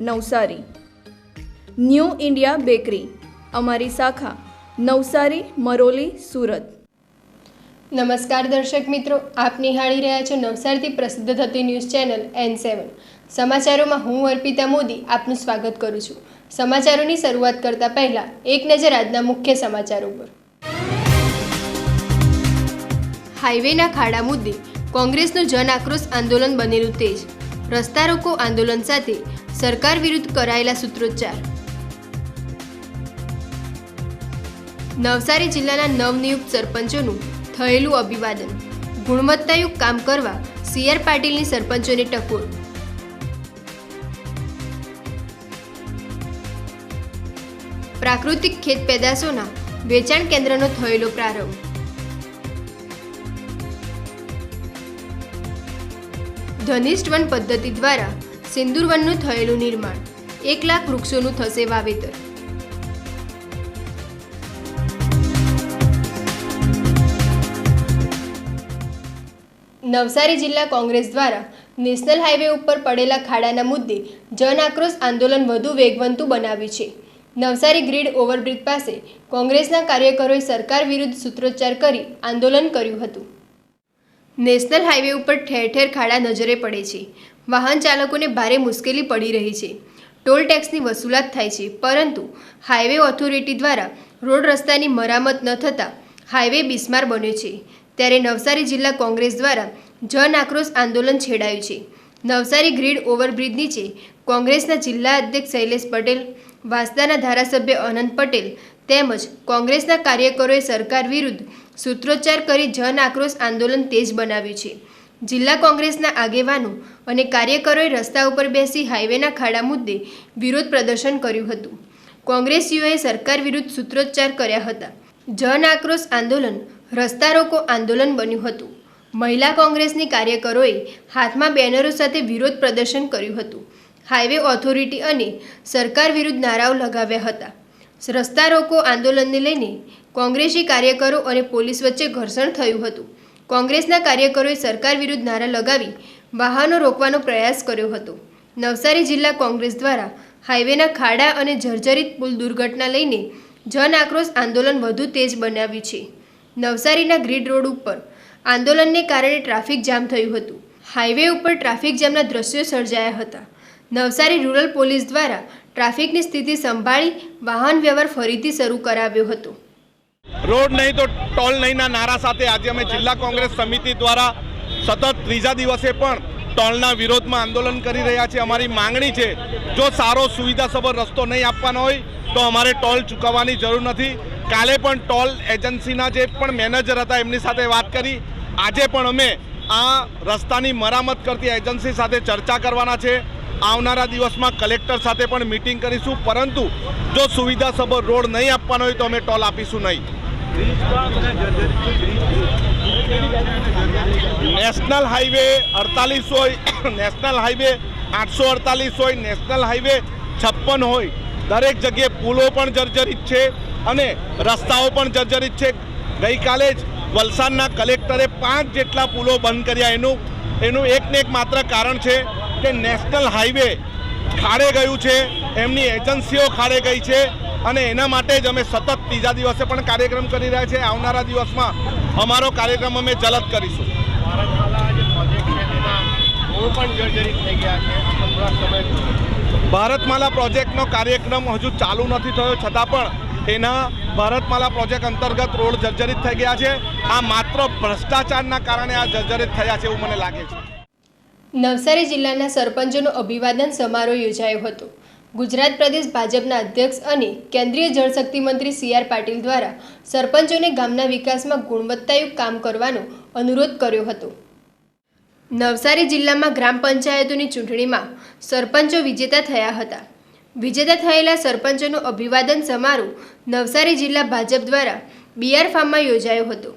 Navsari. New India bakery, અમારી શાખા, નવસારી, મરોલી, સુરત. નમસ્કાર દર્શક મિત્રો, આપ નિહાળી રહ્યા છો નવસારીથી પ્રસિદ્ધ થતી ન્યૂઝ ચેનલ એન સેવન સમાચારોમાં હું અર્પિતા મોદી આપનું સ્વાગત કરું છું. સમાચારોની શરૂઆત કરતા પહેલા એક નજર આજના મુખ્ય સમાચારો પર હાઈવેના ખાડા મુદ્દે કોંગ્રેસનું જન આક્રોશ આંદોલન બનેલું તેજ. રસ્તા રોકો આંદોલન સાથે સરકાર વિરુદ્ધ કરાયેલા સૂત્રોચ્ચાર. નવસારી જિલ્લાના નવનિયુક્ત સરપંચોનું થયેલું અભિવાદન. ગુણવત્તાયુક્ત કામ કરવા સીઆર પાટીલની સરપંચોને ટકોર. પ્રાકૃતિક ખેત પેદાશોના વેચાણ કેન્દ્રનો થયેલો પ્રારંભ. ધનિષ્ઠ વન પદ્ધતિ દ્વારા સિંદુર વનનું થયેલું નિર્માણ. એક લાખ વૃક્ષોનું થશે વાવેતર. નવસારી જિલ્લા કોંગ્રેસ દ્વારા નેશનલ હાઈવે ઉપર પડેલા ખાડાના મુદ્દે જન આક્રોશ આંદોલન વધુ વેગવંતું બનાવ્યું છે. નવસારી ગ્રીડ ઓવરબ્રિજ પાસે કોંગ્રેસના કાર્યકરોએ સરકાર વિરુદ્ધ સૂત્રોચ્ચાર કરી આંદોલન કર્યું હતું. નેશનલ હાઈવે ઉપર ઠેર ઠેર ખાડા નજરે પડે છે. વાહન ચાલકોને ભારે મુશ્કેલી પડી રહી છે. ટોલ ટેક્સની વસૂલાત થાય છે, પરંતુ હાઈવે ઓથોરિટી દ્વારા રોડ રસ્તાની મરામત ન થતાં હાઈવે બિસ્માર બન્યો છે. ત્યારે નવસારી જિલ્લા કોંગ્રેસ દ્વારા જન આક્રોશ આંદોલન છેડાયું છે. નવસારી ગ્રીડ ઓવરબ્રિજ નીચે કોંગ્રેસના જિલ્લા અધ્યક્ષ શૈલેષ પટેલ, વાંસદાના ધારાસભ્ય અનંત પટેલ તેમજ કોંગ્રેસના કાર્યકરોએ સરકાર વિરુદ્ધ સૂત્રોચ્ચાર કરી જન આક્રોશ આંદોલન તેજ બનાવ્યું છે. જિલ્લા કોંગ્રેસના આગેવાનો અને કાર્યકરોએ રસ્તા ઉપર બેસી હાઈવેના ખાડા મુદ્દે વિરોધ પ્રદર્શન કર્યું હતું. કોંગ્રેસીઓએ સરકાર વિરુદ્ધ સૂત્રોચ્ચાર કર્યા હતા. જન આક્રોશ આંદોલન, રસ્તા રોકો આંદોલન બન્યું હતું. મહિલા કોંગ્રેસની કાર્યકરોએ હાથમાં બેનરો સાથે વિરોધ પ્રદર્શન કર્યું હતું. હાઈવે ઓથોરિટી અને સરકાર વિરુદ્ધ નારાઓ લગાવ્યા હતા. રસ્તા રોકો આંદોલનને લઈને કોંગ્રેસી કાર્યકરો અને પોલીસ વચ્ચે ઘર્ષણ થયું હતું. કોંગ્રેસના કાર્યકરોએ સરકાર વિરુદ્ધ નારા લગાવી વાહનો રોકવાનો પ્રયાસ કર્યો હતો. નવસારી જિલ્લા કોંગ્રેસ દ્વારા હાઈવેના ખાડા અને જર્જરિત પુલ દુર્ઘટના લઈને જન આક્રોશ આંદોલન વધુ તેજ બનાવ્યું છે. નવસારીના ગ્રીડ રોડ ઉપર આંદોલનને કારણે ટ્રાફિક જામ થયું હતું. હાઈવે ઉપર ટ્રાફિક જામના દ્રશ્યો સર્જાયા હતા. નવસારી રૂરલ પોલીસ દ્વારા ટ્રાફિકની સ્થિતિ સંભાળી વાહન વ્યવહાર ફરીથી શરૂ કરાવ્યો હતો. રોડ નહીં તો ટોલ નહીંના નારા સાથે આજે અમે જિલ્લા કોંગ્રેસ સમિતિ દ્વારા સતત ત્રીજા દિવસે પણ ટોલના વિરોધમાં આંદોલન કરી રહ્યા છે અમારી માંગણી છે, જો સારો સુવિધાસભર રસ્તો નહીં આપવાનો હોય, તો અમારે ટોલ ચૂકવવાની જરૂર નથી. કાલે પણ ટોલ એજન્સીના જે પણ મેનેજર હતા, એમની સાથે વાત કરી. આજે પણ અમે આ રસ્તાની મરામત કરતી એજન્સી સાથે ચર્ચા કરવાના છે. આવનારા દિવસમાં કલેક્ટર સાથે પણ મિટિંગ કરીશું. પરંતુ જો સુવિધાસભર રોડ નહીં આપવાનો હોય તો અમે ટોલ આપીશું નહીં. નેશનલ હાઈવે અડતાલીસ હોય, નેશનલ હાઈવે આઠસો અડતાલીસ હોય, નેશનલ હાઈવે છપ્પન હોય. દરેક જગ્યાએ પુલો પણ જર્જરિત છે અને રસ્તાઓ પણ જર્જરિત છે. ગઈકાલે જ વલસાડના કલેક્ટરે પાંચ જેટલા પુલો બંધ કર્યા. એનું એનું એક ને એક માત્ર કારણ છે કે નેશનલ હાઈવે ખાડે ગયું છે, એમની એજન્સીઓ ખાડે ગઈ છે અને એના માટે જ અમે સતત ત્રીજા દિવસે પણ કાર્યક્રમ કરી રહ્યા છે. આવનારા દિવસમાં અમારો કાર્યક્રમ અમે જલદ કરીશું. ભારતમાલા પ્રોજેક્ટનો કાર્યક્રમ હજુ ચાલુ નથી થયો, છતાં પણ એના ભારતમાલા પ્રોજેક્ટ અંતર્ગત રોડ જર્જરિત થઈ ગયા છે. આ માત્ર ભ્રષ્ટાચારના કારણે આ જર્જરિત થયા છે એવું મને લાગે છે. નવસારી જિલ્લાના સરપંચોનો અભિવાદન સમારોહ યોજાયો હતો. ગુજરાત પ્રદેશ ભાજપના અધ્યક્ષ અને કેન્દ્રીય જળશક્તિ મંત્રી સી આર પાટીલ દ્વારા સરપંચોને ગામના વિકાસમાં ગુણવત્તાયુક્ત કામ કરવાનો અનુરોધ કર્યો હતો. નવસારી જિલ્લામાં ગ્રામ પંચાયતોની ચૂંટણીમાં સરપંચો વિજેતા થયા હતા. વિજેતા થયેલા સરપંચોનું અભિવાદન સમારોહ નવસારી જિલ્લા ભાજપ દ્વારા બીઆર ફાર્મમાં યોજાયો હતો.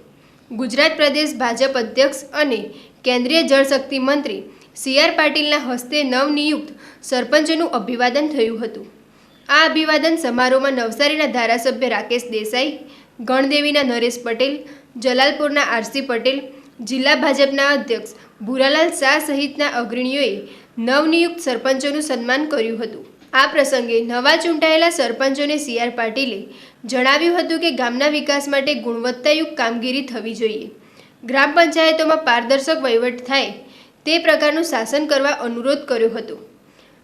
ગુજરાત પ્રદેશ ભાજપ અધ્યક્ષ અને કેન્દ્રીય જળશક્તિ મંત્રી સી આર પાટીલના હસ્તે નવનિયુક્ત સરપંચોનું અભિવાદન થયું હતું. આ અભિવાદન સમારોહમાં નવસારીના ધારાસભ્ય રાકેશ દેસાઈ, ગણદેવીના નરેશ પટેલ, જલાલપુરના આરસી પટેલ, જિલ્લા ભાજપના અધ્યક્ષ ભૂરાલાલ શાહ સહિતના અગ્રણીઓએ નવનિયુક્ત સરપંચોનું સન્માન કર્યું હતું. આ પ્રસંગે નવા ચૂંટાયેલા સરપંચોને સી આર પાટીલે જણાવ્યું હતું કે ગામના વિકાસ માટે ગુણવત્તાયુક્ત કામગીરી થવી જોઈએ. ગ્રામ પંચાયતોમાં પારદર્શક વહીવટ થાય તે પ્રકારનું શાસન કરવા અનુરોધ કર્યો હતો.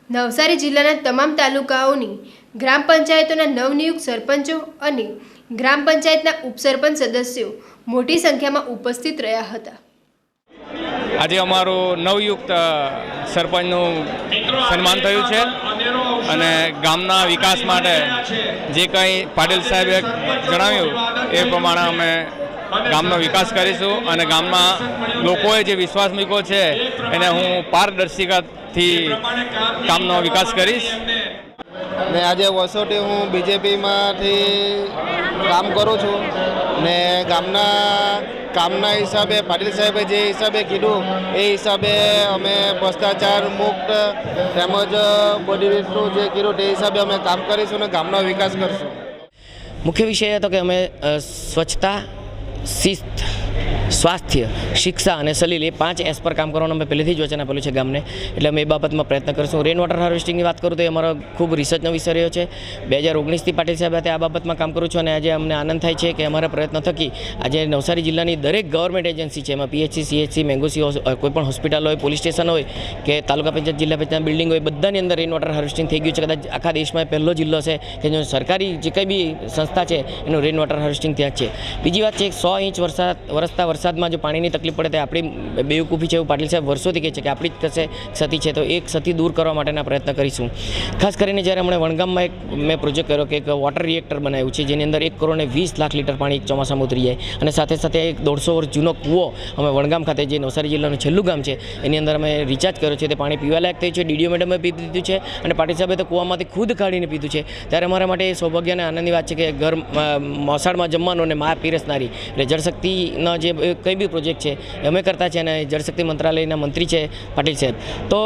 નવસારી જિલ્લાના તમામ તાલુકાઓની ગ્રામ પંચાયતોના નવનિયુક્ત સરપંચો અને ગ્રામ પંચાયતના ઉપસરપંચ સદસ્યો મોટી સંખ્યામાં ઉપસ્થિત રહ્યા હતા. આજે અમારું નવયુક્ત સરપંચનું સન્માન થયું છે અને ગામના વિકાસ માટે જે કંઈ પાટીલ સાહેબે જણાવ્યું એ પ્રમાણે અમે ગામનો વિકાસ કરીશું અને ગામમાં લોકોએ જે વિશ્વાસ મૂક્યો છે એને હું પારદર્શિકાથી કામનો વિકાસ કરીશ. ને આજે વર્ષોથી હું બીજેપીમાંથી કામ કરું છું. ને ગામના કામના હિસાબે પાટીલ સાહેબે જે હિસાબે કીધું એ હિસાબે અમે ભ્રષ્ટાચાર મુક્ત તેમજ વેસ્ટનું જે કીધું તે હિસાબે અમે કામ કરીશું અને ગામનો વિકાસ કરીશું. મુખ્ય વિષય હતો કે અમે સ્વચ્છતા Sist. સ્વાસ્થ્ય, શિક્ષા અને સલીલ એ પાંચ એસ પર કામ કરવાનું અમે પહેલેથી જ વચન આપેલું છે ગામને. એટલે અમે એ બાબતમાં પ્રયત્ન કરીશું. રેન વોટર હાર્વેસ્ટિંગની વાત કરું તો એ અમારો ખૂબ રિસર્ચનો વિષય રહ્યો છે. બે હજાર ઓગણીસથી પાટીલ સાહેબ સાથે આ બાબતમાં કામ કરું છું અને આજે અમને આનંદ થાય છે કે અમારા પ્રયત્ન થકી આજે નવસારી જિલ્લાની દરેક ગવર્મેન્ટ એજન્સી છે, એમાં પીએચસી સીએચસી મેંગોસી કોઈપણ હોસ્પિટલ હોય પોલીસ સ્ટેશન હોય, કે તાલુકા પંચાયત, જિલ્લા પંચાયત બિલ્ડિંગ હોય બધાની અંદર રેન વોટર હાર્વેસ્ટિંગ થઈ ગયું છે. કદાચ આખા દેશમાં પહેલો જિલ્લો છે કે જો સરકારી જે કંઈ બી સંસ્થા છે, એનું રેન વોટર હાર્વેસ્ટિંગ ત્યાં છે. બીજી વાત છે સો ઇંચ વરસાદ વરસતા વરસાદમાં જો પાણીની તકલીફ પડે તો આપણી બેવકૂફી છે એવું પાટીલ સાહેબ વર્ષોથી કહે છે કે આપણી જ થશે ક્ષતિ છે તો એ ક્ષતિ દૂર કરવા માટેના પ્રયત્ન કરીશું. ખાસ કરીને જ્યારે હમણાં વણગામમાં એક મેં પ્રોજેક્ટ કર્યો કે એક વોટર રિએક્ટર બનાવ્યું છે, જેની અંદર એક કરોડ ને વીસ લાખ લીટર પાણી ચોમાસામાં ઉતરી જાય અને સાથે સાથે એક દોઢસો વર્ષ જૂનો કૂવો અમે વણગામ ખાતે જે નવસારી જિલ્લાનું છેલ્લું ગામ છે, એની અંદર અમે રિચાર્જ કર્યો છે, તે પાણી પીવા લાયક થયું છે, ડીડીઓ મેડમે પી દીધું છે અને પાટીલ સાહેબે તો કૂવામાંથી ખુદ કાઢીને પીધું છે. ત્યારે અમારા માટે સૌભાગ્ય અને આનંદની વાત છે કે ઘર મોસાળમાં જમવાનું અને મા પીરસનારી, એટલે જળશક્તિના જે કંઈ બી પ્રોજેક્ટ છે, અમે કરતા છે અને જળશક્તિ મંત્રાલયના મંત્રી છે પાટીલ સાહેબ. તો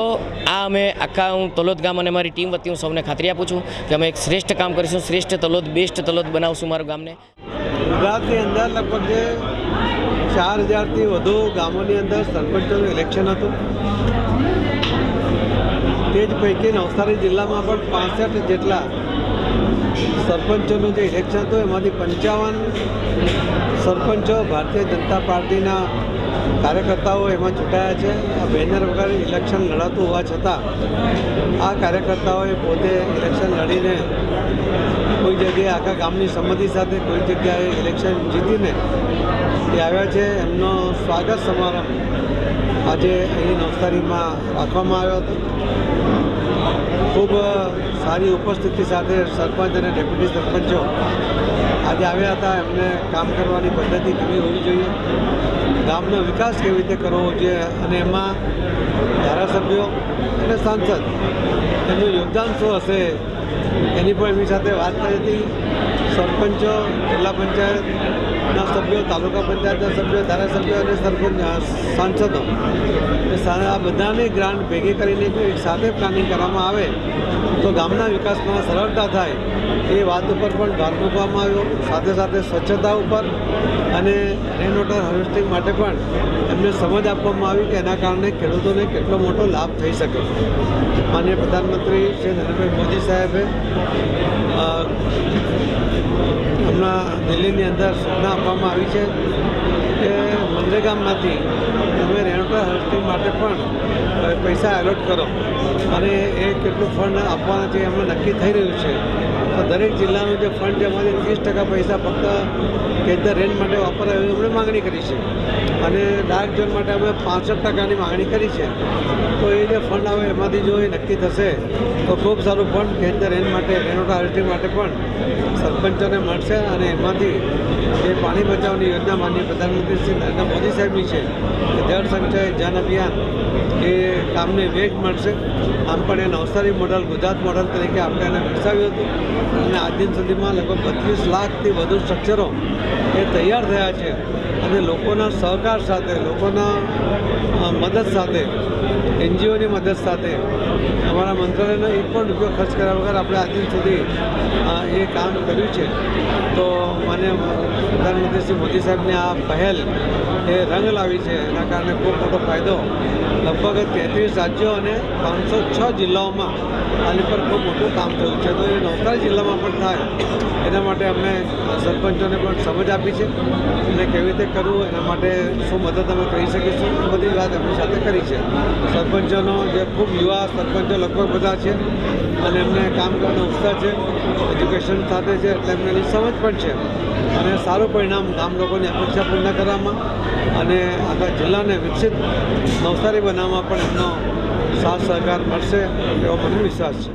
આ અમે આખા હું તલોદ ગામ અને મારી ટીમ વતી હું સૌને ખાતરી આપું છું કે અમે એક શ્રેષ્ઠ કામ કરીશું, શ્રેષ્ઠ તલોદ, બેસ્ટ તલોદ બનાવશું મારું ગામને. ગુજરાતની અંદર લગભગ જે ચાર હજારથી વધુ ગામોની અંદર સરપંચોનું ઇલેક્શન હતું. તે જ પૈકી નવસારી જિલ્લામાં પણ પાસઠ જેટલા સરપંચોનું જે ઇલેક્શન હતું એમાંથી પંચાવન સરપંચો ભારતીય જનતા પાર્ટીના કાર્યકર્તાઓ એમાં ચૂંટાયા છે. આ બેનર વગર ઇલેક્શન લડાતું હોવા છતાં આ કાર્યકર્તાઓએ પોતે ઇલેક્શન લડીને કોઈ જગ્યાએ આખા ગામની સંમતિ સાથે કોઈ જગ્યાએ ઇલેક્શન જીતીને એ આવ્યા છે. એમનો સ્વાગત સમારંભ આજે અહીં નવસારીમાં રાખવામાં આવ્યો હતો. ખૂબ સારી ઉપસ્થિતિ સાથે સરપંચ અને ડેપ્યુટી સરપંચો આજે આવ્યા હતા. એમને કામ કરવાની પદ્ધતિ કેવી હોવી જોઈએ. ગામનો વિકાસ કેવી રીતે કરવો જોઈએ અને એમાં ધારાસભ્યો અને સાંસદ એમનું યોગદાન શું હશે એની પણ એમની સાથે વાત કરી હતી. સરપંચો, જિલ્લા પંચાયતના સભ્યો તાલુકા પંચાયતના સભ્યો, ધારાસભ્યો અને સરપંચ સાંસદો. આ બધાની ગ્રાન્ટ ભેગી કરીને જો એક સાથે પ્લાનિંગ કરવામાં આવે, તો ગામના વિકાસમાં સરળતા થાય એ વાત ઉપર પણ ભાર મૂકવામાં આવ્યો. સાથે સાથે સ્વચ્છતા ઉપર અને રેન વોટર હાર્વેસ્ટિંગ માટે પણ એમને સમજ આપવામાં આવી કે એના કારણે ખેડૂતોને કેટલો મોટો લાભ થઈ શકે. માનનીય પ્રધાનમંત્રી શ્રી નરેન્દ્રભાઈ મોદી સાહેબે હમણાં દિલ્હીની અંદર સૂચના આપવામાં આવી છે કે મનરેગામાંથી તમે રેણુકા વોટર માટે પણ પૈસા એલોટ કરો. અને એ કેટલું ફંડ આપવાના છે એમાં નક્કી થઈ રહ્યું છે. તો દરેક જિલ્લાનું જે ફંડ છે એમાંથી ત્રીસ ટકા પૈસા ફક્ત કેન્દ્ર રેન્ટ માટે વાપરવા એમણે માગણી કરી છે. અને ડાર્ક ઝોન માટે અમે પાંસઠ ટકાની માગણી કરી છે. તો એ જે ફંડ આવે એમાંથી જો એ નક્કી થશે, તો ખૂબ સારું ફંડ ખેતર એન માટે રેન વોટર માટે પણ સરપંચોને મળશે અને એમાંથી જે પાણી બચાવની યોજના માનનીય પ્રધાનમંત્રી શ્રી નરેન્દ્ર મોદી સાહેબની છે, કે જળ સંચય, જન અભિયાન, એ કામને વેગ મળશે. આમ પણ એ નવસારી મોડલ, ગુજરાત મોડલ તરીકે આપણે એને વિકસાવ્યું હતું. અને આજ દિન સુધીમાં લગભગ બત્રીસ લાખથી વધુ સ્ટ્રક્ચરો એ તૈયાર થયા છે. અને લોકોના સહકાર સાથે, લોકોના મદદ સાથે, એનજીઓની મદદ સાથે અમારા મંત્રાલયનો એક પણ રૂપિયો ખર્ચ કર્યા વગર આપણે આજ સુધી એ કામ કર્યું છે. તો મને પ્રધાનમંત્રી શ્રી મોદી સાહેબની આ પહેલ એ રંગ લાવી છે, એના કારણે ખૂબ મોટો ફાયદો. લગભગ તેત્રીસ રાજ્યો અને પાંચસો છ જિલ્લાઓમાં આની પર ખૂબ મોટું કામ થયું છે. તો એ નવસારી જિલ્લામાં પણ થાય. એના માટે અમે સરપંચોને પણ સમજ આપી છે. અને કેવી રીતે કરવું, એના માટે શું મદદ અમે કરી શકીશું, એ બધી વાત એમની સાથે કરી છે. સરપંચોનો જે ખૂબ યુવા સરપંચો લગભગ બધા છે અને એમને કામ કરવાનો ઉત્સાહ છે, એજ્યુકેશન સાથે છે, એટલે એમને સમજ પણ છે. અને સારું પરિણામ ગામ લોકોની અપેક્ષા પૂર્ણ કરવામાં અને આખા જિલ્લાને વિકસિત નવસારી બનાવવામાં પણ એમનો સાથ સહકાર મળશે એવો મને વિશ્વાસ છે.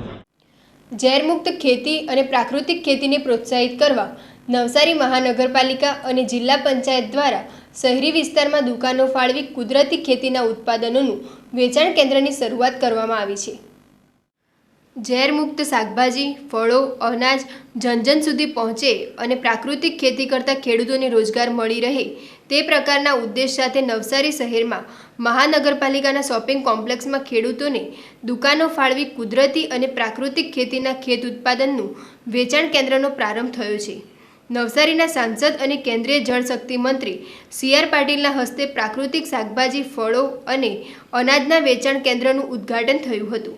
ઝેરમુક્ત ખેતી અને પ્રાકૃતિક ખેતીને પ્રોત્સાહિત કરવા નવસારી મહાનગરપાલિકા અને જિલ્લા પંચાયત દ્વારા શહેરી વિસ્તારમાં દુકાનો ફાળવી કુદરતી ખેતીના ઉત્પાદનોનું વેચાણ કેન્દ્રની શરૂઆત કરવામાં આવી છે. ઝેરમુક્ત શાકભાજી, ફળો, અનાજ જનજન સુધી પહોંચે અને પ્રાકૃતિક ખેતી કરતા ખેડૂતોને રોજગાર મળી રહે તે પ્રકારના ઉદ્દેશ સાથે નવસારી શહેરમાં મહાનગરપાલિકાના શોપિંગ કોમ્પ્લેક્સમાં ખેડૂતોને દુકાનો ફાળવી કુદરતી અને પ્રાકૃતિક ખેતીના ખેત ઉત્પાદનનું વેચાણ કેન્દ્રનો પ્રારંભ થયો છે. નવસારીના સાંસદ અને કેન્દ્રીય જળશક્તિ મંત્રી સી આર પાટીલના હસ્તે પ્રાકૃતિક શાકભાજી, ફળો અને અનાજના વેચાણ કેન્દ્રનું ઉદ્ઘાટન થયું હતું.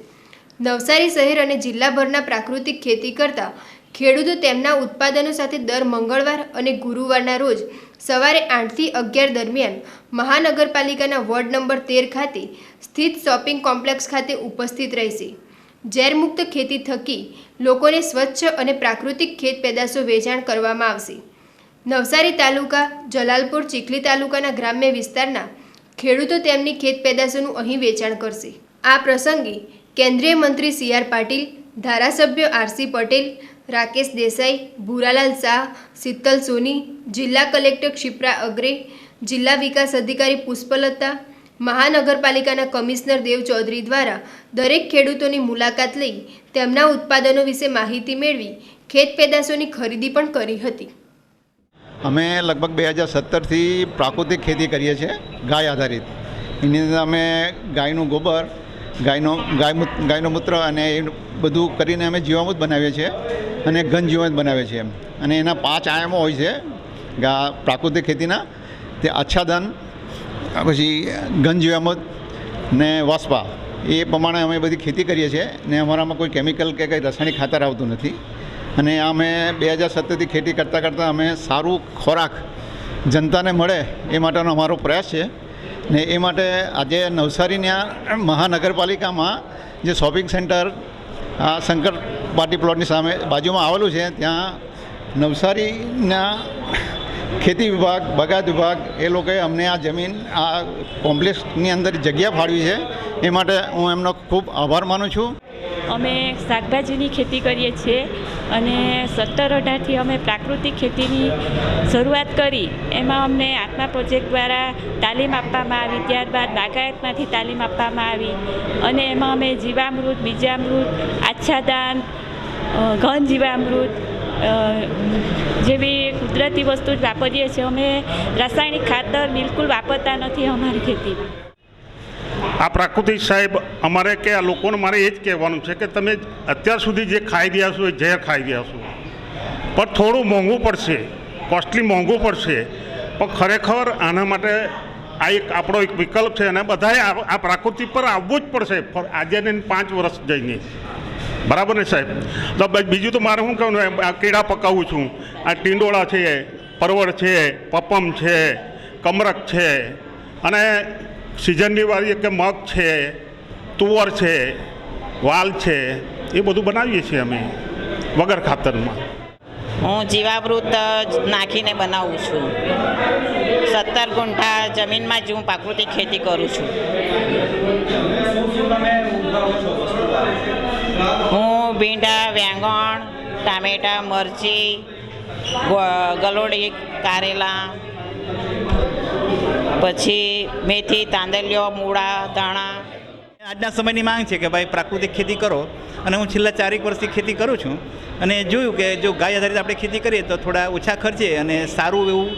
નવસારી શહેર અને જિલ્લાભરના પ્રાકૃતિક ખેતી કરતા ખેડૂતો તેમના ઉત્પાદનો સાથે દર મંગળવાર અને ગુરુવારના રોજ સવારે આઠથી અગિયાર દરમિયાન મહાનગરપાલિકાના વોર્ડ નંબર તેર ખાતે સ્થિત શોપિંગ કોમ્પ્લેક્સ ખાતે ઉપસ્થિત રહેશે. ઝેરમુક્ત ખેતી થકી લોકોને સ્વચ્છ અને પ્રાકૃતિક ખેત પેદાશો વેચાણ કરવામાં આવશે. નવસારી તાલુકા, જલાલપુર, ચીખલી તાલુકાના ગ્રામ્ય વિસ્તારના ખેડૂતો તેમની ખેત પેદાશોનું અહીં વેચાણ કરશે. આ પ્રસંગે કેન્દ્રીય મંત્રી સી આર પાટીલ, ધારાસભ્ય આરસી પટેલ, રાકેશ દેસાઈ, ભૂરાલાલ શાહ, શીતલ સોની, જિલ્લા કલેક્ટર ક્ષિપ્રા અગ્રે, જિલ્લા વિકાસ અધિકારી પુષ્પલતા, મહાનગરપાલિકાના કમિશનર દેવ ચૌધરી દ્વારા દરેક ખેડૂતોની મુલાકાત લઈ તેમના ઉત્પાદનો વિશે માહિતી મેળવી ખેત પેદાશોની ખરીદી પણ કરી હતી. અમે લગભગ બે હજાર સત્તરથી પ્રાકૃતિક ખેતી કરીએ છીએ, ગાય આધારિત. એની અંદર અમે ગાયનું ગોબર ગાયનો ગાય ગાયનો મૂત્ર અને એ બધું કરીને અમે જીવામૃત બનાવીએ છીએ અને ઘન જીવામૃત બનાવીએ છીએ અને એના પાંચ આયામો હોય છે, ગા પ્રાકૃતિક ખેતીના. તે આચ્છાદન પછી ઘન જીવામૃત ને વાસ્પા. એ પ્રમાણે અમે બધી ખેતી કરીએ છીએ ને અમારામાં કોઈ કેમિકલ કે કંઈ રાસાયણિક ખાતર આવતું નથી. અને અમે બે હજાર સત્તરથી ખેતી કરતાં કરતાં અમે સારું ખોરાક જનતાને મળે એ માટેનો અમારો પ્રયાસ છે. ને એ માટે આજે નવસારીના મહાનગરપાલિકામાં જે શોપિંગ સેન્ટર આ શંકર પાર્ટી પ્લોટની સામે બાજુમાં આવેલું છે, ત્યાં નવસારીના ખેતી વિભાગ બગાત વિભાગ, એ લોકોએ અમને આ જમીન, આ કોમ્પ્લેક્સની અંદર જગ્યા ફાળવી છે. એ માટે હું એમનો ખૂબ આભાર માનું છું. અમે શાકભાજીની ખેતી કરીએ છીએ અને સત્તર અઢારથી અમે પ્રાકૃતિક ખેતીની શરૂઆત કરી. એમાં અમને આત્મા પ્રોજેક્ટ દ્વારા તાલીમ આપવામાં આવી, ત્યારબાદ બાગાયતમાંથી તાલીમ આપવામાં આવી અને એમાં અમે જીવામૃત, બીજામૃત, આચ્છાદાન ઘન જીવામૃત જેવી કુદરતી વસ્તુ જ વાપરીએ છીએ. અમે રાસાયણિક ખાતર બિલકુલ વાપરતા નથી અમારી ખેતીમાં આ પ્રાકૃતિક સાહેબ, અમારે કે આ લોકોને મારે એ જ કહેવાનું છે કે તમે અત્યાર સુધી જે ખાઈ રહ્યા છો એ ઝેર ખાઈ રહ્યા છો. પણ થોડું મોંઘું પડશે કોસ્ટલી મોંઘું પડશે. પણ ખરેખર આના માટે આ એક આપણો એક વિકલ્પ છે અને બધાએ આ પ્રાકૃતિક પર આવવું જ પડશે આજે ને પાંચ વર્ષ જઈને. બરાબર ને સાહેબ? તો બીજું તો મારે શું કહેવાનું આ કેળા પકાવું છું. આ ટીંડોળા છે, પરવળ છે, પપમ છે કમરક છે. અને સિઝનની વાળી કે મગ છે, તુવર છે, વાલ છે, એ બધું બનાવીએ છીએ અમે વગર ખાતરમાં. હું જીવામૃત નાખીને બનાવું છું. સત્તર ગુંઠા જમીનમાં જ હું પ્રાકૃતિક ખેતી કરું છું. હું ભીંડા, વેંગણ, ટામેટાં, મરચી ગલોડી, કારેલા પછી મેથી તાંદલીઓ મૂળા, ધાણા. આજના સમયની માંગ છે કે ભાઈ પ્રાકૃતિક ખેતી કરો અને હું છેલ્લા ચારેક વર્ષથી ખેતી કરું છું અને જોયું કે જો ગાય આધારિત આપણે ખેતી કરીએ તો થોડા ઓછા ખર્ચે અને સારું એવું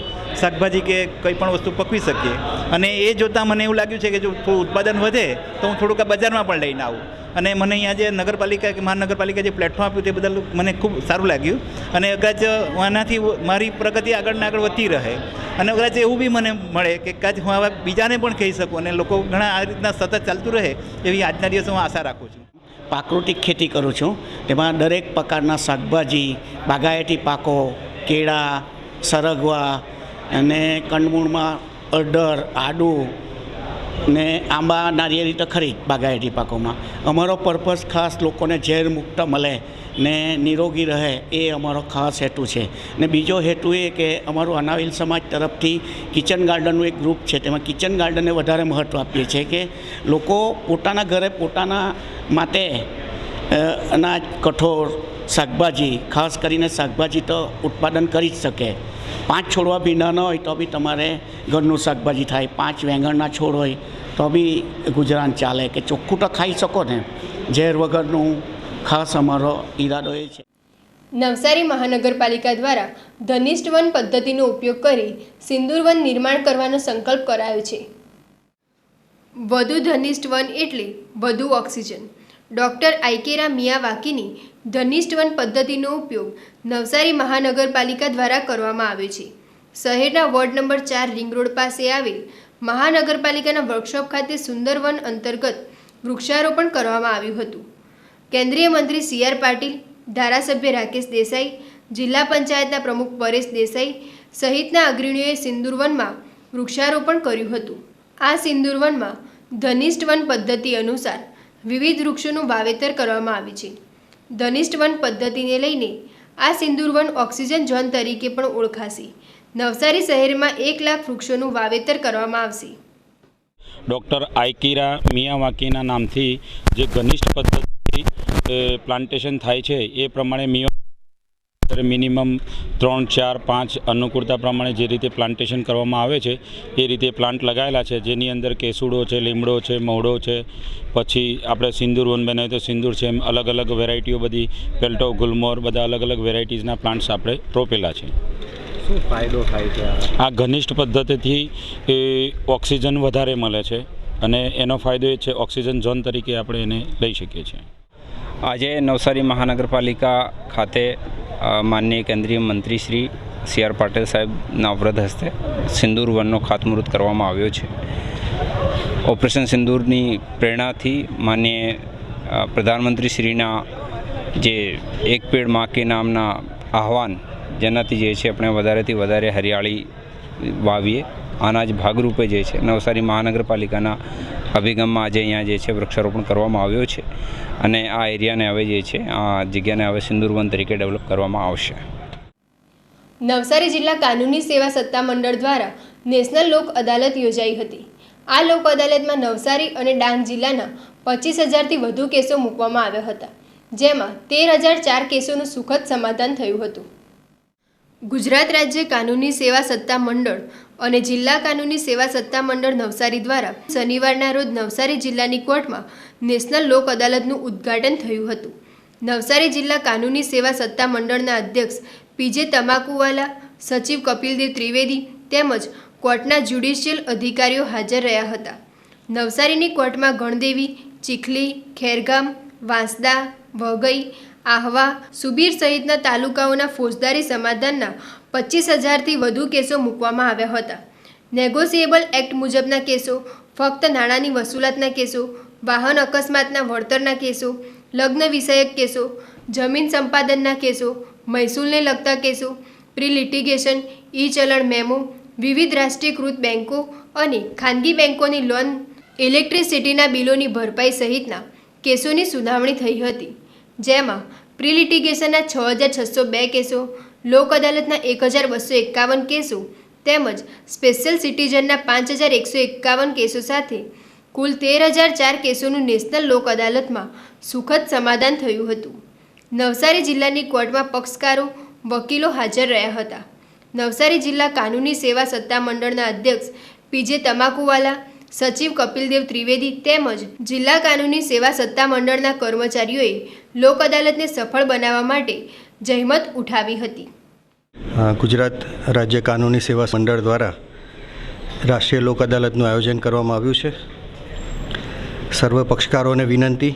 શાકભાજી કે કંઈ પણ વસ્તુ પકવી શકીએ. અને એ જોતાં મને એવું લાગ્યું છે કે જો થોડું ઉત્પાદન વધે તો હું થોડુંક બજારમાં પણ લઈને આવું. અને મને અહીંયા જે નગરપાલિકા કે મહાનગરપાલિકા જે પ્લેટફોર્મ આપ્યું તે બદલ મને ખૂબ સારું લાગ્યું. અને કદાચ આનાથી મારી પ્રગતિ આગળ ને આગળ વધતી રહે. અને કદાચ એવું બી મને મળે કે કદાચ હું આવા બીજાને પણ કહી શકું અને લોકો ઘણા આ રીતના સતત ચાલતું રહે એવી આજના દિવસે હું આશા રાખું છું. પ્રાકૃતિક ખેતી કરું છું. તેમાં દરેક પ્રકારના શાકભાજી, બાગાયતી પાકો, કેળા, સરગવા અને કંદમૂળમાં અડર આદુ ને આંબા, નારિયેળી તો ખરી બાગાયતી પાકોમાં. અમારો પર્પઝ ખાસ લોકોને ઝેર મુક્ત મળે ને નિરોગી રહે એ અમારો ખાસ હેતુ છે. ને બીજો હેતુ એ કે અમારું અનાવિલ સમાજ તરફથી કિચન ગાર્ડનનું એક ગ્રુપ છે. તેમાં કિચન ગાર્ડનને વધારે મહત્ત્વ આપીએ છીએ કે લોકો પોતાના ઘરે પોતાના માટે અનાજ, કઠોળ શાકભાજી, ખાસ કરીને શાકભાજી તો ઉત્પાદન કરી જ શકે. પાંચ છોડવા ભીંડા ન હોય તો બી તમારે ઘરનું શાકભાજી થાય. પાંચ વેંગણના છોડ હોય તો બી ગુજરાન ચાલે કે ચોખ્ખું તો ખાઈ શકો ને. ઝેર વગરનું ખાસ અમારો ઈરાદો એ છે. નવસારી મહાનગરપાલિકા દ્વારા ધનિષ્ઠ વન પદ્ધતિનો ઉપયોગ કરી સિંદૂર વન નિર્માણ કરવાનો સંકલ્પ કરાયો છે. વધુ ધનિષ્ઠ વન એટલે વધુ ઓક્સિજન. ડૉક્ટર આઈકેરા મિયાવાકીની ધનિષ્ઠ વન પદ્ધતિનો ઉપયોગ નવસારી મહાનગરપાલિકા દ્વારા કરવામાં આવે છે. શહેરના વોર્ડ નંબર ચાર રિંગ રોડ પાસે આવેલ મહાનગરપાલિકાના વર્કશોપ ખાતે સુંદરવન અંતર્ગત વૃક્ષારોપણ કરવામાં આવ્યું હતું. કેન્દ્રીય મંત્રી સી આર પાટીલ, ધારાસભ્ય રાકેશ દેસાઈ, જિલ્લા પંચાયતના પ્રમુખ પરેશ દેસાઈ સહિતના અગ્રણીઓએ સિંદુરવનમાં વૃક્ષારોપણ કર્યું હતું. આ સિંદુરવનમાં ધનિષ્ઠ વન પદ્ધતિ અનુસાર વિવિધ વૃક્ષોનું વાવેતર કરવામાં આવે છે. ધનિષ્ઠ વન પદ્ધતિને લઈને આ સિંદુરવન ઓક્સિજન ઝોન તરીકે પણ ઓળખાશે. નવસારી શહેરમાં એક લાખ વૃક્ષોનું વાવેતર કરવામાં આવશે. ડૉક્ટર આઈકીરા મિયાવાકીના નામથી જે ઘનિષ્ઠ પદ્ધતિ પ્લાન્ટેશન થાય છે, એ પ્રમાણે મિયો મિનિમમ ત્રણ ચાર પાંચ અનુકૂળતા પ્રમાણે જે રીતે પ્લાન્ટેશન કરવામાં આવે છે એ રીતે પ્લાન્ટ લગાવેલા છે જેની અંદર કેસુડો છે લીમડો છે મહુડો છે પછી આપણે સિંદૂર વન બનાવીએ તો સિંદૂર છે એમ અલગ અલગ વેરાયટીઓ બધી પેલ્ટો ગુલમોર બધા અલગ અલગ વેરાયટીઝના પ્લાન્ટ્સ આપણે રોપેલા છે શું ફાયદો થાય છે? આ ઘનિષ્ઠ પદ્ધતિથી એ ઓક્સિજન વધારે મળે છે અને એનો ફાયદો એ છે ઓક્સિજન ઝોન તરીકે આપણે એને લઈ શકીએ છીએ આજે નવસારી મહાનગરપાલિકા ખાતે માનનીય કેન્દ્રીય મંત્રી શ્રી સી આર પાટીલ સાહેબના વ્રત હસ્તે સિંદૂર વનનો ખાતમુહૂર્ત કરવામાં આવ્યો છે. ઓપરેશન સિંદૂરની પ્રેરણાથી માનનીય પ્રધાનમંત્રી શ્રીના જે એક પેડમાં કે નામના આહવાન, જેનાથી જે છે, આપણે વધારેથી વધારે હરિયાળી વાવીએ. આના જ ભાગરૂપે જે છે નવસારી મહાનગરપાલિકાના અભિગમમાં આજે અહીંયા જે છે વૃક્ષારોપણ કરવામાં આવ્યો છે અને આ એરિયાને હવે જે છે, આ જગ્યાને હવે સિંદુરવન તરીકે ડેવલપ કરવામાં આવશે. નવસારી જિલ્લા કાનૂની સેવા સત્તા મંડળ દ્વારા નેશનલ લોક અદાલત યોજાઈ હતી. આ લોક અદાલતમાં નવસારી અને ડાંગ જિલ્લાના પચીસ હજારથી વધુ કેસો મૂકવામાં આવ્યા હતા, જેમાં તેર હજાર ચાર કેસોનું સુખદ સમાધાન થયું હતું. ગુજરાત રાજ્ય કાનૂની સેવા સત્તા મંડળ અને જિલ્લા કાનૂની સેવા સત્તા મંડળ નવસારી દ્વારા શનિવારના રોજ નવસારી જિલ્લાની કોર્ટમાં નેશનલ લોક અદાલતનું ઉદ્ઘાટન થયું હતું. નવસારી જિલ્લા કાનૂની સેવા સત્તા મંડળના અધ્યક્ષ પીજે તમાકુવાલા, સચિવ કપિલદેવ ત્રિવેદી તેમજ કોર્ટના જ્યુડિશિયલ અધિકારીઓ હાજર રહ્યા હતા. નવસારીની કોર્ટમાં ગણદેવી, ચીખલી, ખેરગામ, વાંસદા, વઘઈ આહવા સુબીર સહિતના તાલુકાઓના ફોજદારી સમાધાનના પચીસ હજારથી વધુ કેસો મૂકવામાં આવ્યા હતા. નેગોશિયેબલ એક્ટ મુજબના કેસો, ફક્ત નાણાંની વસૂલાતના કેસો, વાહન અકસ્માતના વળતરના કેસો, લગ્ન વિષયક કેસો, જમીન સંપાદનના કેસો, મહેસૂલને લગતા કેસો પ્રી લિટિગેશન ઈ ચલણ મેમો, વિવિધ રાષ્ટ્રીયકૃત બેન્કો અને ખાનગી બેન્કોની લોન ઇલેક્ટ્રિસિટીના બિલોની ભરપાઈ સહિતના કેસોની સુનાવણી થઈ હતી. જેમાં પ્રી લિટિગેશનના છ હજાર છસો બે કેસો, લોક અદાલતના એક હજાર બસો એકાવન કેસો તેમજ સ્પેશિયલ સિટીઝનના પાંચ હજાર એકસો એકાવન કેસો સાથે કુલ તેર હજાર ચાર કેસોનું નેશનલ લોક અદાલતમાં સુખદ સમાધાન થયું હતું. નવસારી જિલ્લાની કોર્ટમાં પક્ષકારો, વકીલો હાજર રહ્યા હતા. નવસારી જિલ્લા કાનૂની સેવા સત્તામંડળના અધ્યક્ષ પીજે તમાકુવાલા સચિવ કપિલદેવ ત્રિવેદી તેમજ જિલ્લા કાનૂની સેવા સત્તા મંડળના કર્મચારીઓએ લોક અદાલતને સફળ બનાવવા માટે જહેમત ઉઠાવી હતી. ગુજરાત રાજ્ય કાનૂની સેવા મંડળ દ્વારા રાષ્ટ્રીય લોક અદાલતનું આયોજન કરવામાં આવ્યું છે. સર્વ પક્ષકારોને વિનંતી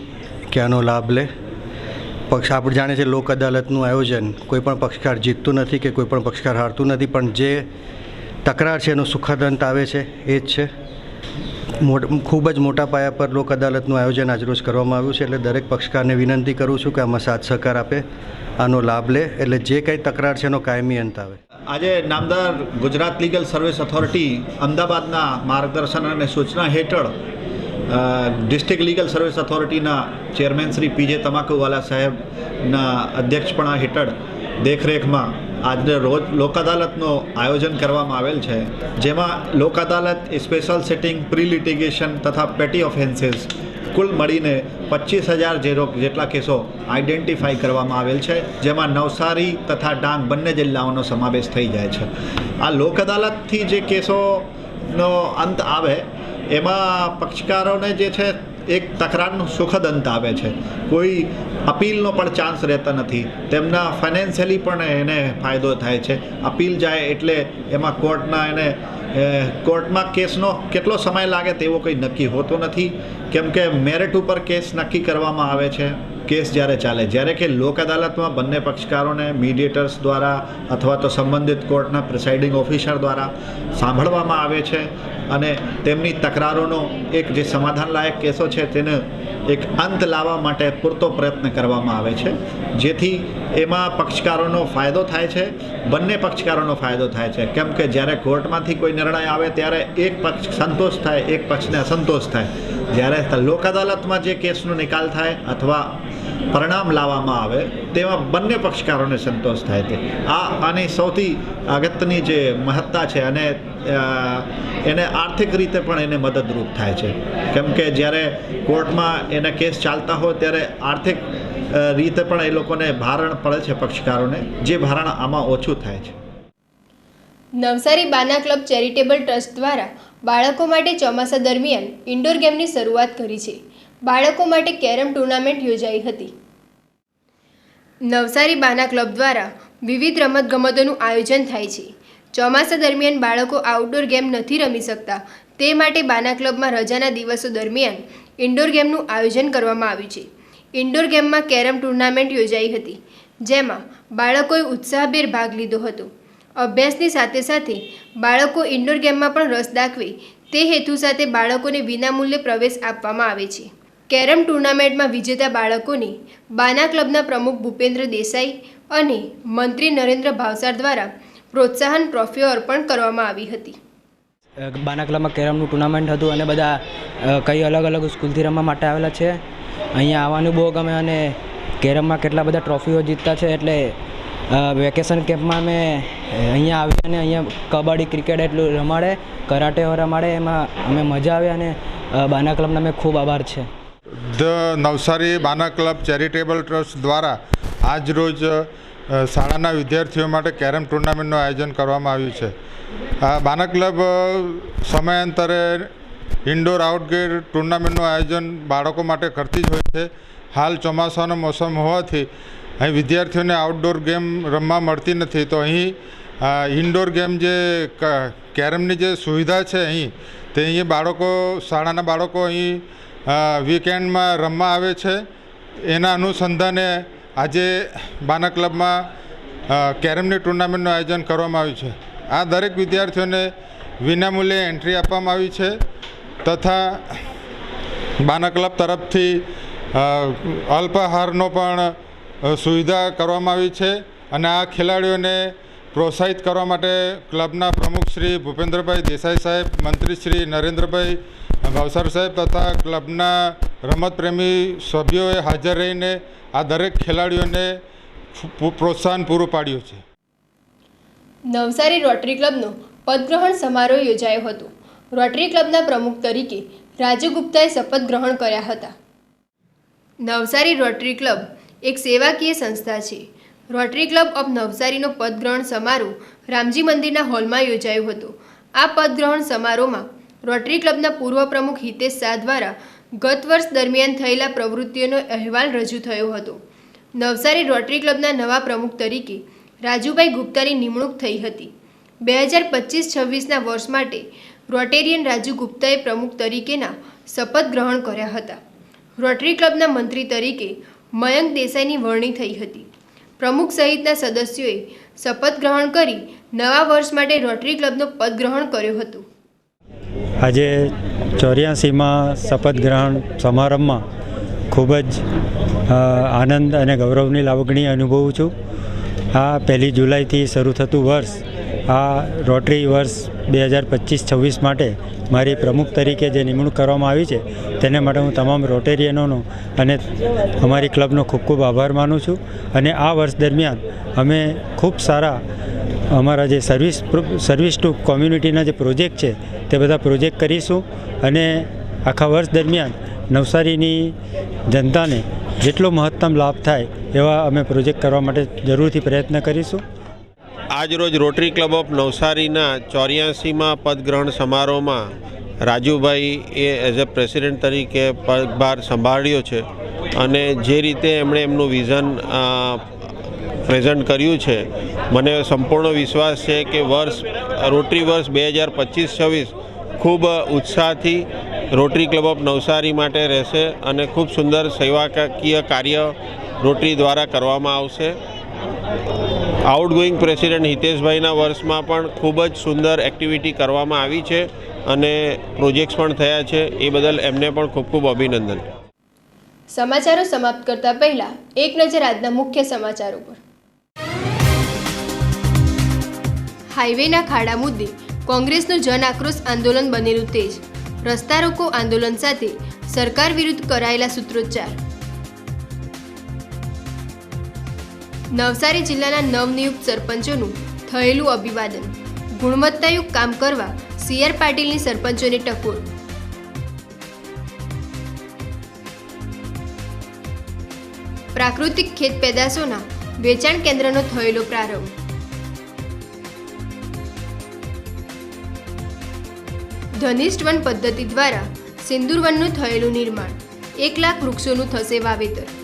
કે આનો લાભ લે. પક્ષ, આપણે જાણે છે લોક અદાલતનું આયોજન કોઈ પણ પક્ષકાર જીતતું નથી કે કોઈ પણ પક્ષકાર હારતું નથી, પણ જે તકરાર છે એનો સુખદ અંત આવે છે, એ જ છે. ખૂબ જ મોટા પાયા પર લોક અદાલતનું આયોજન આજરોજ કરવામાં આવ્યું છે એટલે દરેક પક્ષકારને વિનંતી કરું છું કે આમાં સાથ સહકાર આપે, આનો લાભ લે એટલે જે કંઈ તકરાર છે એનો કાયમી અંત આવે. આજે નામદાર ગુજરાત લીગલ સર્વિસ ઓથોરિટી અમદાવાદના માર્ગદર્શન અને સૂચના હેઠળ ડિસ્ટ્રિક લીગલ સર્વિસ ઓથોરિટીના ચેરમેન શ્રી પીજે તમાકુવાલા સાહેબના અધ્યક્ષપણા હેઠળ દેખરેખમાં આજને રોજ લોક અદાલતનું આયોજન કરવામાં આવેલ છે, જેમાં લોક અદાલત સ્પેશિયલ સિટિંગ પ્રી લિટિગેશન તથા પેટી ઓફેન્સીસ કુલ મળીને પચીસ હજાર જેરો જેટલા કેસો આઈડેન્ટિફાઈ કરવામાં આવેલ છે, જેમાં નવસારી તથા ડાંગ બંને જિલ્લાઓનો સમાવેશ થઈ જાય છે. આ લોક અદાલતથી જે કેસોનો અંત આવે, એમાં પક્ષકારોને જે છે એક તકરારનો સુખદ અંત આવે છે. કોઈ અપીલનો પણ ચાન્સ રહેતા નથી. તેમના ફાઇનાન્શિયલી પણ એને ફાયદો થાય છે. અપીલ જાય એટલે એમાં કોર્ટના એને કોર્ટમાં કેસનો કેટલો સમય લાગે તેવો કંઈ નક્કી હોતો નથી. કેમ કે મેરિટ ઉપર કેસ નક્કી કરવામાં આવે છે. કેસ જ્યારે ચાલે, જ્યારે કે લોક અદાલતમાં બંને પક્ષકારોને મીડિયેટર્સ દ્વારા અથવા તો સંબંધિત કોર્ટના પ્રિસાઇડિંગ ઓફિસર દ્વારા સાંભળવામાં આવે છે અને તેમની તકરારોનો એક જે સમાધાનલાયક કેસો છે તેને એક અંત લાવવા માટે પૂરતો પ્રયત્ન કરવામાં આવે છે. જેથી એમાં પક્ષકારોનો ફાયદો થાય છે, બંને પક્ષકારોનો ફાયદો થાય છે. કેમ કે જ્યારે કોર્ટમાંથી કોઈ નિર્ણય આવે ત્યારે એક પક્ષ સંતોષ થાય, એક પક્ષને અસંતોષ થાય. જ્યારે લોક અદાલતમાં જે કેસનો નિકાલ થાય અથવા પરિણામ લાવવામાં આવે, તેમાં બંને પક્ષકારોને સંતોષ થાય છે. આ આની સૌથી અગત્યની જે મહત્તા છે અને એને આર્થિક રીતે પણ એને મદદરૂપ થાય છે. કેમ કે જ્યારે કોર્ટમાં એના કેસ ચાલતા હોય ત્યારે આર્થિક રીતે પણ એ લોકોને ભારણ પડે છે પક્ષકારોને, જે ભારણ આમાં ઓછું થાય છે. નવસારી બાના ક્લબ ચેરિટેબલ ટ્રસ્ટ દ્વારા બાળકો માટે ચોમાસા દરમિયાન ઇન્ડોર ગેમની શરૂઆત કરી છે. બાળકો માટે કેરમ ટુર્નામેન્ટ યોજાઈ હતી. નવસારી બાના ક્લબ દ્વારા વિવિધ રમતગમતોનું આયોજન થાય છે. ચોમાસા દરમિયાન બાળકો આઉટડોર ગેમ નથી રમી શકતા. તે માટે બાના ક્લબમાં રજાના દિવસો દરમિયાન ઇન્ડોર ગેમનું આયોજન કરવામાં આવ્યું છે. ઇન્ડોર ગેમમાં કેરમ ટુર્નામેન્ટ યોજાઈ હતી, જેમાં બાળકોએ ઉત્સાહભેર ભાગ લીધો હતો. અભ્યાસની સાથે સાથે બાળકો ઇન્ડોર ગેમમાં પણ રસ દાખવે તે હેતુ સાથે બાળકોને વિનામૂલ્યે પ્રવેશ આપવામાં આવે છે. કેરમ ટુર્નામેન્ટમાં વિજેતા બાળકોને બાના ક્લબના પ્રમુખ ભૂપેન્દ્ર દેસાઈ અને મંત્રી નરેન્દ્ર ભાવસાર દ્વારા પ્રોત્સાહન ટ્રોફીઓ અર્પણ કરવામાં આવી હતી. બાના ક્લબમાં કેરમનું ટુર્નામેન્ટ હતું અને બધા કઈ અલગ અલગ સ્કૂલથી રમવા માટે આવેલા છે. અહીંયા આવવાનું બહુ ગમે અને કેરમમાં કેટલા બધા ટ્રોફીઓ જીતતા છે એટલે વેકેશન કેમ્પમાં અમે અહીંયા આવી અને અહીંયા કબડ્ડી, ક્રિકેટ એટલું રમાડે, કરાટે રમાડે, એમાં અમે મજા આવે અને બાના ક્લબના અમે ખૂબ આભાર છે. ધ નવસારી બાના ક્લબ ચેરિટેબલ ટ્રસ્ટ દ્વારા આજ રોજ શાળાના વિદ્યાર્થીઓ માટે કેરમ ટુર્નામેન્ટનું આયોજન કરવામાં આવ્યું છે. આ બાના ક્લબ સમયાંતરે ઇન્ડોર આઉટડોર ટુર્નામેન્ટનું આયોજન બાળકો માટે કરતી જ હોય છે. હાલ ચોમાસાનો મોસમ હોવાથી અહીં વિદ્યાર્થીઓને આઉટડોર ગેમ રમવા મળતી નથી. તો અહીં અ, ઇન્ડોર ગેમ જે કેરમની જે સુવિધા છે અહીં તે અહીં બાળકો શાળાના બાળકો અહીં વીકેન્ડમાં રમવા આવે છે. એના અનુસંધાને આજે બાના ક્લબમાં કેરમની ટુર્નામેન્ટનું આયોજન કરવામાં આવ્યું છે. આ દરેક વિદ્યાર્થીઓને વિનામૂલ્યે એન્ટ્રી આપવામાં આવી છે તથા બાના ક્લબ તરફથી અલ્પાહારનો પણ સુવિધા કરવામાં આવી છે અને આ ખેલાડીઓને પ્રોત્સાહિત કરવા માટે ક્લબના પ્રમુખ શ્રી ભૂપેન્દ્રભાઈ દેસાઈ સાહેબ, મંત્રી શ્રી નરેન્દ્રભાઈ ભાવસાર સાહેબ તથા ક્લબના રમતપ્રેમી સભ્યોએ હાજર રહીને આ દરેક ખેલાડીઓને પ્રોત્સાહન પૂરું પાડ્યું છે. નવસારી રોટરી ક્લબનો પદગ્રહણ સમારોહ યોજાયો હતો. રોટરી ક્લબના પ્રમુખ તરીકે રાજુ ગુપ્તાએ શપથ ગ્રહણ કર્યા હતા. નવસારી રોટરી ક્લબ એક સેવાકીય સંસ્થા છે. રોટરી ક્લબ ઓફ નવસારીનો પદગ્રહણ સમારોહ રામજી મંદિરના હોલમાં યોજાયો હતો. આ પદગ્રહણ સમારોહમાં રોટરી ક્લબના પૂર્વ પ્રમુખ હિતેશ શાહ દ્વારા ગત વર્ષ દરમિયાન થયેલા પ્રવૃત્તિઓનો અહેવાલ રજૂ થયો હતો. નવસારી રોટરી ક્લબના નવા પ્રમુખ તરીકે રાજુભાઈ ગુપ્તાની નિમણૂક થઈ હતી. બે હજાર પચીસ છવ્વીસના વર્ષ માટે રોટેરિયન રાજુ ગુપ્તાએ પ્રમુખ તરીકેના શપથ ગ્રહણ કર્યા હતા. રોટરી ક્લબના મંત્રી તરીકે મયંક દેસાઈની વરણી થઈ હતી. પ્રમુખ સહિતના સદસ્યોએ શપથ ગ્રહણ કરી નવા વર્ષ માટે રોટરી ક્લબનો પદ ગ્રહણ કર્યો હતો. આજે ચોર્યાસીમાં શપથ ગ્રહણ સમારંભમાં ખૂબ જ આનંદ અને ગૌરવની લાગણી અનુભવું છું. આ પહેલી જુલાઈથી શરૂ થતું વર્ષ આ રોટરી વર્ષ બે હજાર પચીસ છવ્વીસ માટે મારી પ્રમુખ તરીકે જે નિમણૂક કરવામાં આવી છે, તેને માટે હું તમામ રોટેરિયનોનો અને અમારી ક્લબનો ખૂબ ખૂબ આભાર માનું છું. અને આ વર્ષ દરમિયાન અમે ખૂબ સારા અમારા જે સર્વિસ સર્વિસ ટુ કોમ્યુનિટીના જે પ્રોજેક્ટ છે, તે બધા પ્રોજેક્ટ કરીશું. અને આખા વર્ષ દરમિયાન નવસારીની જનતાને જેટલો મહત્તમ લાભ થાય એવા અમે પ્રોજેક્ટ કરવા માટે જરૂરથી પ્રયત્ન કરીશું. આજરોજ રોટરી ક્લબ ઓફ નવસારીના ચોર્યાસીમાં પદગ્રહણ સમારોહમાં રાજુભાઈ એ એઝ અ પ્રેસિડેન્ટ તરીકે પદભાર સંભાળ્યો છે અને જે રીતે એમણે એમનું વિઝન પ્રેઝન્ટ કર્યું છે, મને સંપૂર્ણ વિશ્વાસ છે કે વર્ષ રોટરી વર્ષ બે હજાર પચીસ છવ્વીસ ખૂબ ઉત્સાહથી રોટરી ક્લબ ઓફ નવસારી માટે રહેશે અને ખૂબ સુંદર સેવાકીય કાર્ય રોટરી દ્વારા કરવામાં આવશે. આઉટગોઈંગ પ્રેસિડેન્ટ હિતેશભાઈના વર્ષમાં પણ ખૂબ જ સુંદર એક્ટિવિટી કરવામાં આવી છે અને પ્રોજેક્ટ્સ પણ થયા છે. એ બદલ એમને પણ ખૂબ ખૂબ અભિનંદન. સમાચારો સમાપ્ત કરતા પહેલા એક નજર આજના મુખ્ય સમાચારો પર. હાઈવેના ખાડા મુદ્દે કોંગ્રેસનું જન આક્રોશ આંદોલન બનેલું તેજ. રસ્તા રોકો આંદોલન સાથે સરકાર વિરુદ્ધ કરાયેલા સૂત્રોચ્ચાર. નવસારી જિલ્લાના નવનિયુક્ત સરપંચોનું થયેલું અભિવાદન. ગુણવત્તાયુક્ત કામ કરવા સીઆર પાટીલની સરપંચોને ટકોર. પ્રાકૃતિક ખેત પેદાશોના વેચાણ કેન્દ્રનો થયેલો પ્રારંભ. ધનિષ્ઠ વન પદ્ધતિ દ્વારા સિંદુર વનનું થયેલું નિર્માણ. એક લાખ વૃક્ષોનું થશે વાવેતર.